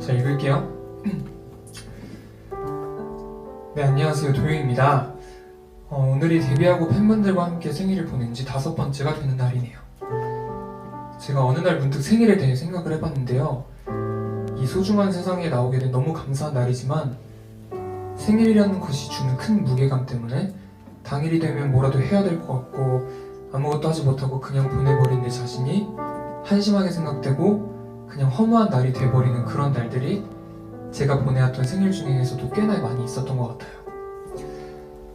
자, 읽을게요. 네, 안녕하세요. 도영입니다. 어, 오늘이 데뷔하고 팬분들과 함께 생일을 보낸 지 다섯 번째가 되는 날이네요. 제가 어느 날 문득 생일에 대해 생각을 해봤는데요. 이 소중한 세상에 나오게 된 너무 감사한 날이지만 생일이라는 것이 주는 큰 무게감 때문에 당일이 되면 뭐라도 해야 될 것 같고 아무것도 하지 못하고 그냥 보내버린 내 자신이 한심하게 생각되고 그냥 허무한 날이 돼버리는 그런 날들이 제가 보내왔던 생일 중에서도 꽤나 많이 있었던 것 같아요.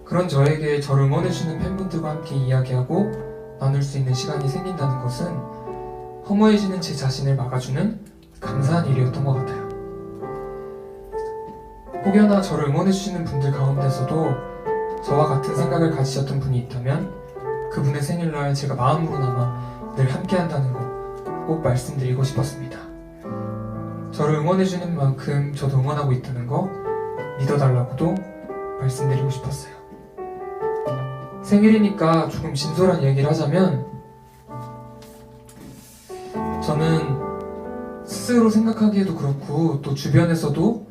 그런 저에게 저를 응원해주는 팬분들과 함께 이야기하고 나눌 수 있는 시간이 생긴다는 것은 허무해지는 제 자신을 막아주는 감사한 일이었던 것 같아요. 혹여나 저를 응원해주시는 분들 가운데서도 저와 같은 생각을 가지셨던 분이 있다면 그분의 생일날 제가 마음으로나마 늘 함께 한다는 것 꼭 말씀드리고 싶었습니다. 저를 응원해주는 만큼 저도 응원하고 있다는 거 믿어달라고도 말씀드리고 싶었어요. 생일이니까 조금 진솔한 얘기를 하자면 저는 스스로 생각하기에도 그렇고 또 주변에서도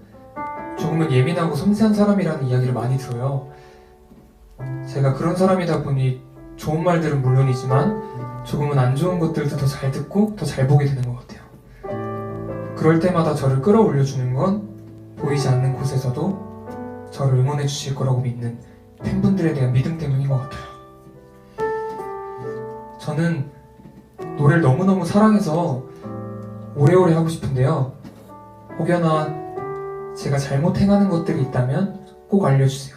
조금은 예민하고 섬세한 사람이라는 이야기를 많이 들어요. 제가 그런 사람이다 보니 좋은 말들은 물론이지만 조금은 안 좋은 것들도 더 잘 듣고 더 잘 보게 되는 것 같아요. 그럴 때마다 저를 끌어올려주는 건 보이지 않는 곳에서도 저를 응원해 주실 거라고 믿는 팬분들에 대한 믿음 때문인 것 같아요. 저는 노래를 너무너무 사랑해서 오래오래 하고 싶은데요. 혹여나 제가 잘못 행하는 것들이 있다면 꼭 알려주세요.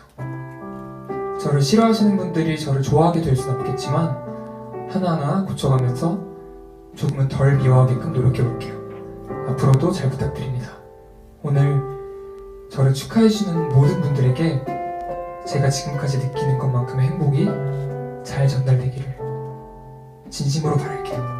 저를 싫어하시는 분들이 저를 좋아하게 될 수는 없겠지만 하나하나 고쳐가면서 조금은 덜 미워하게끔 노력해볼게요. 앞으로도 잘 부탁드립니다. 오늘 저를 축하해주시는 모든 분들에게 제가 지금까지 느끼는 것만큼의 행복이 잘 전달되기를 진심으로 바랄게요.